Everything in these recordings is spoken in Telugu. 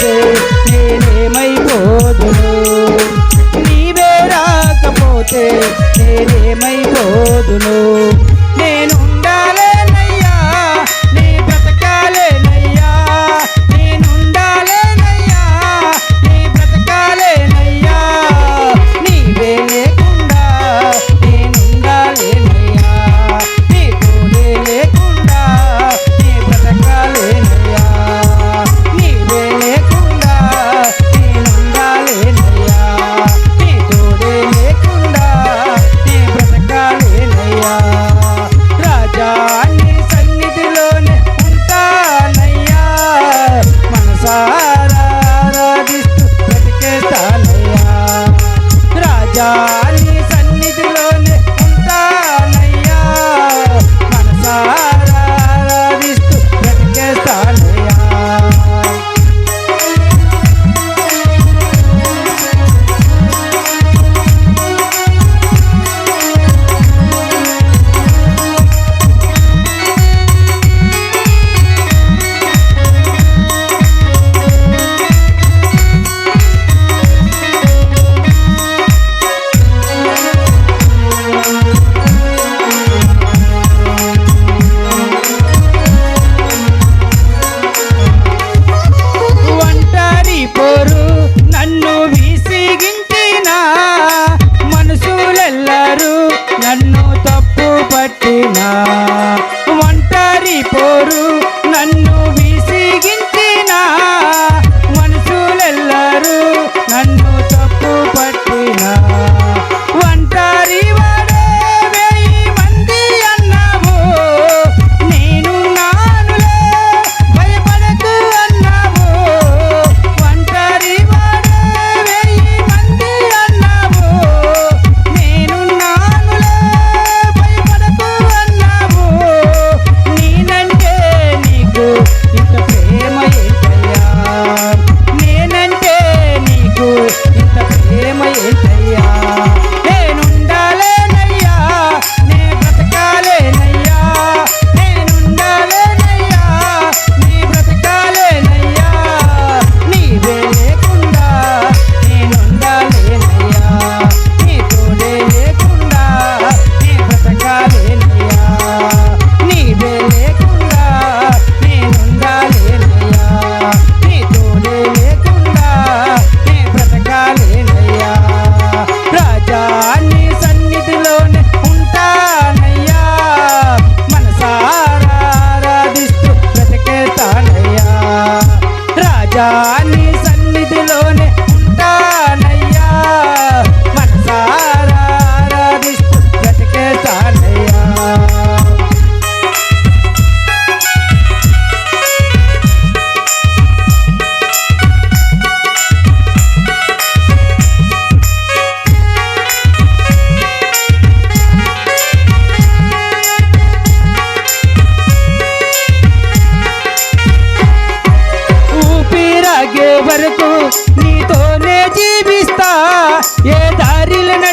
వస్తే నేనేమైపోదును? నీవే రాకపోతే నేనేమైపోదును? రాజా నీ సన్నిధిలో ఒంటరి పోరు నన్ను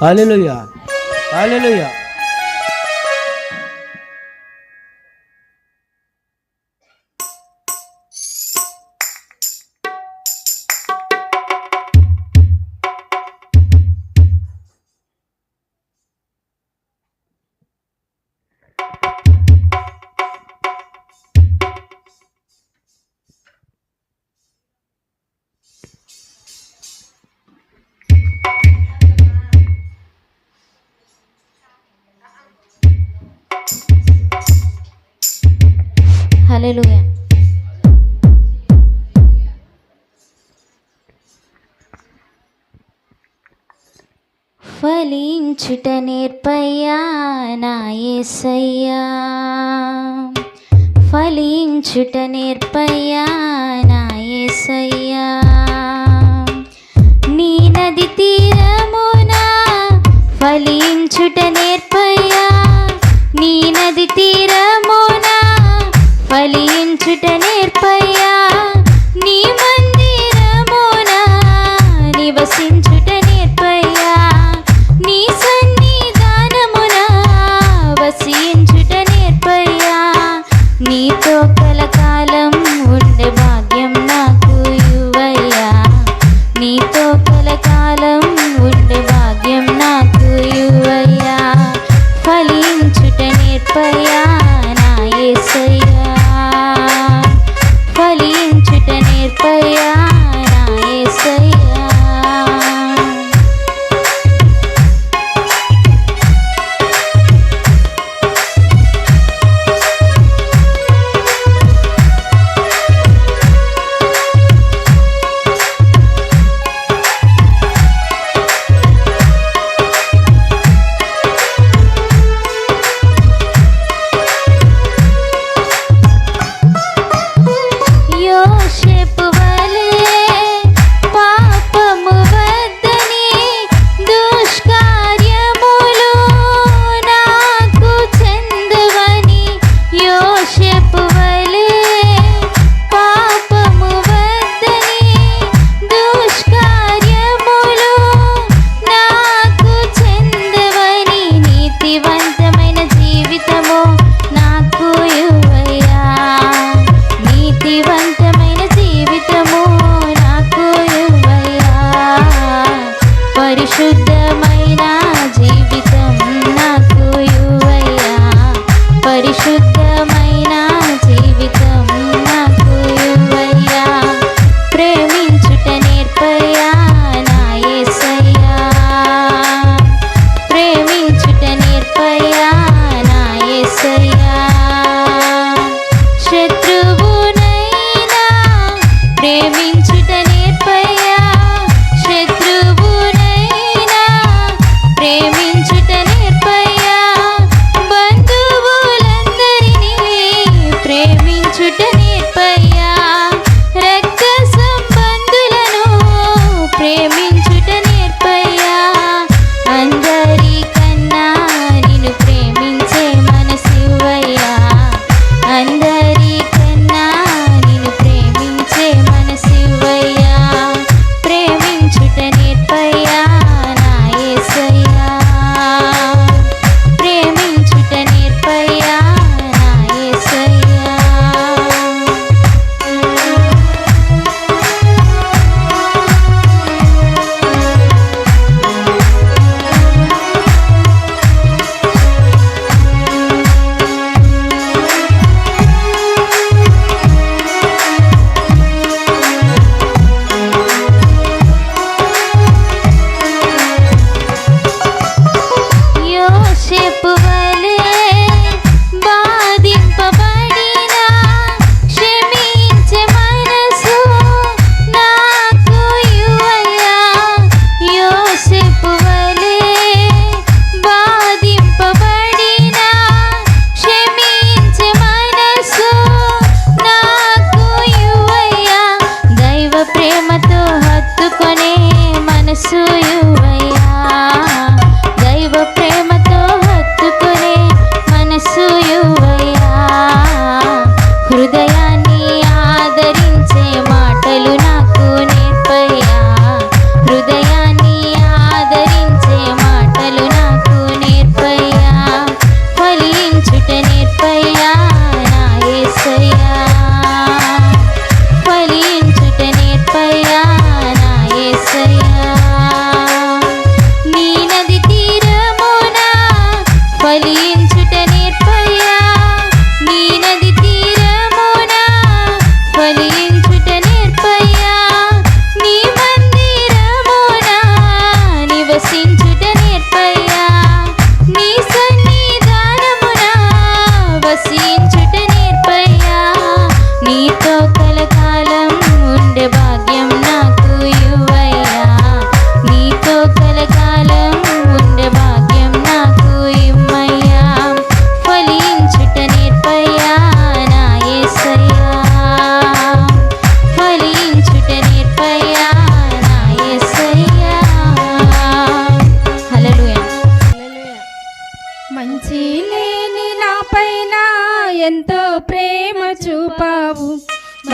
అలెలుయ్య అలెలుయ్యా ఏసయ్యా ఫలించుట నేర్పయ్యా నా ఏసయ్యా. నీ నది తీరమునా ఫలించుట నేర్ప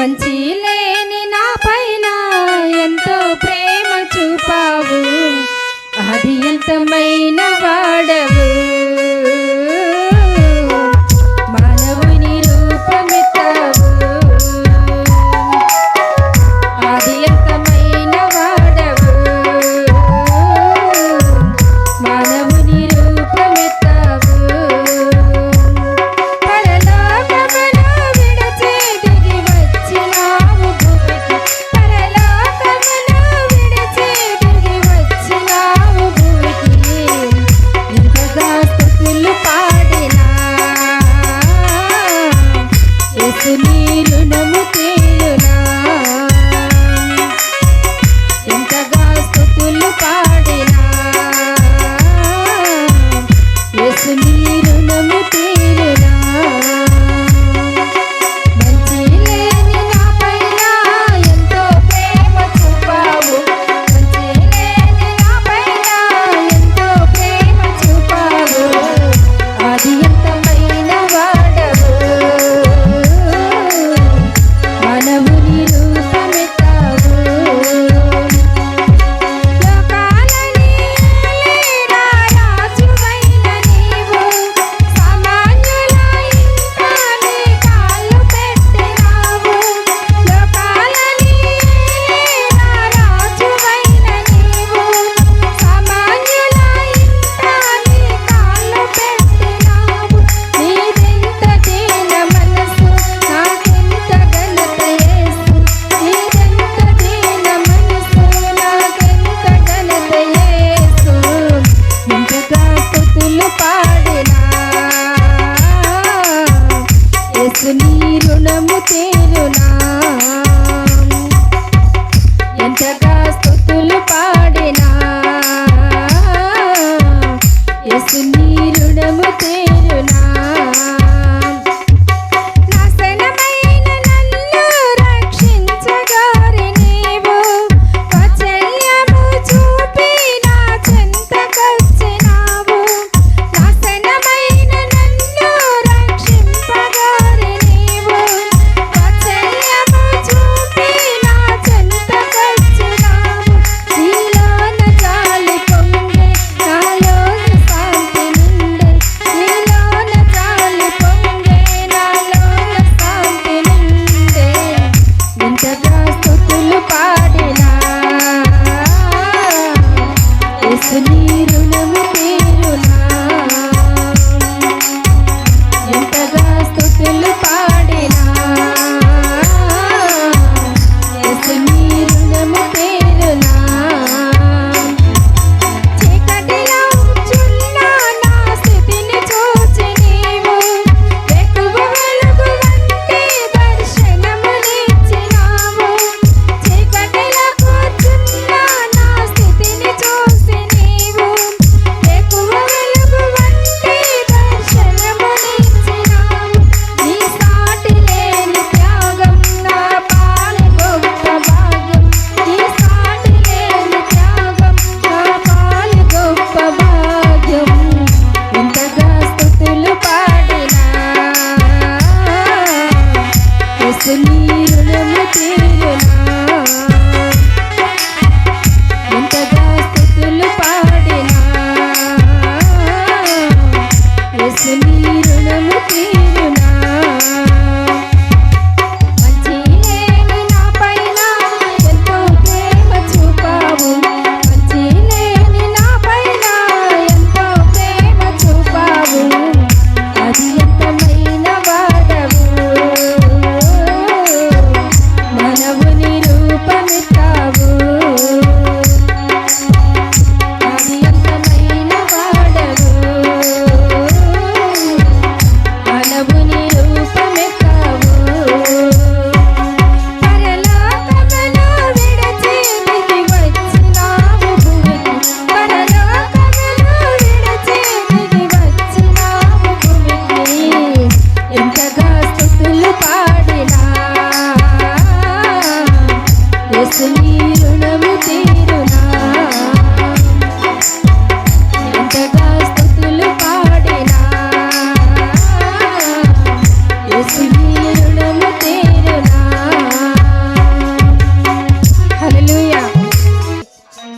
మంచి లేని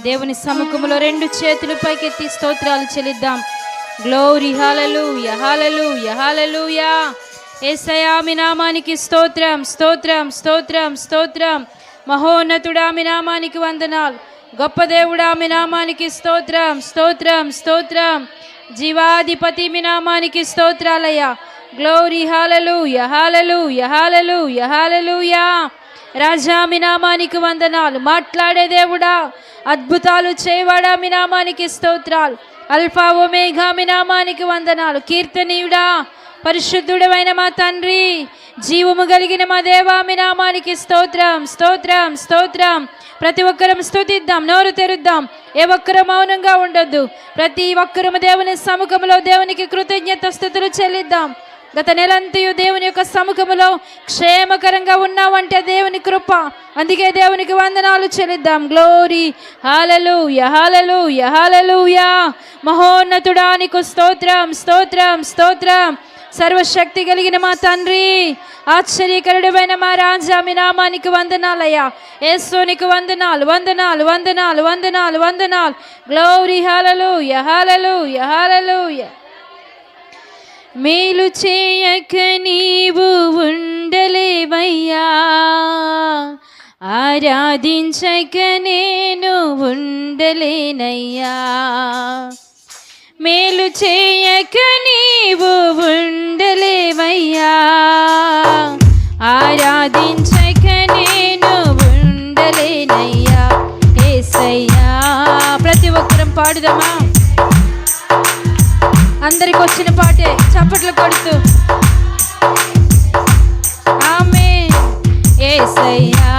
దేవుని సముఖంలో రెండు చేతులు పైకెత్తి స్తోత్రాలు చెల్లిద్దాం. గ్లోరి హాలలు యహాలలు యహాలలు యా ఏసయా నామానికి స్తోత్రం స్తోత్రం స్తోత్రం స్తోత్రం. మహోన్నతుడా మీ నామానికి వందనాలు. గొప్ప దేవుడా మీ నామానికి స్తోత్రం స్తోత్రం స్తోత్రం. జీవాధిపతి మీ నామానికి స్తోత్రాలయ్యా. గ్లోరీ హాలలు యహాలలు యహాలలు యా రాజా మీ నామానికి వందనాలు. మాట్లాడే దేవుడా అద్భుతాలు చేయవాడా మీ నామానికి స్తోత్రాలు. అల్ఫా ఒమేఘా మీ నామానికి వందనాలు. కీర్తనీయుడా పరిశుద్ధుడమైన మా తండ్రి జీవము కలిగిన మా దేవా మీ నామానికి స్తోత్రం స్తోత్రం స్తోత్రం. ప్రతి ఒక్కరం స్తుతిద్దాం నోరు తెరుద్దాం. ఏ ఒక్కరు మౌనంగా ఉండొద్దు. ప్రతి ఒక్కరము దేవుని సముఖంలో దేవునికి కృతజ్ఞత స్థుతులు చెల్లిద్దాం. గత నెలంతయు దేవుని యొక్క సముఖములో క్షేమకరంగా ఉన్నావంటే దేవుని కృప. అందుకే దేవునికి వందనాలు చెల్లిద్దాం. గ్లోరీ హాలలు యహాలలు యహాలలు యా మహోన్నతుడా నీకు స్తోత్రం స్తోత్రం స్తోత్రం. సర్వశక్తి కలిగిన మా తండ్రి ఆశ్చర్యకరుడమైన మా రాజా మీ నామానికి వందనాలయ్యా. ఏసోనికి వందనాలు వందనాలు వందనాలు వందనాలు వందనాలు. గ్లోరీ హాలలు యహాలలు యహాలలు మేలు చేయక నీవు ఉండలేవయ్యా. ఆరాధించక నేను ఉండలేనయ్యా. మేలు చేయక నీవు ఉండలేవయ్యా. ఆరాధించక నేను ఉండలేనయ్యా. ఏసయ్యా ప్రతి ఒక్కరం పాడుదామా? అందరికి వచ్చిన పాటే చప్పట్లు కొడుతూ. ఆమె ఏసయ్యా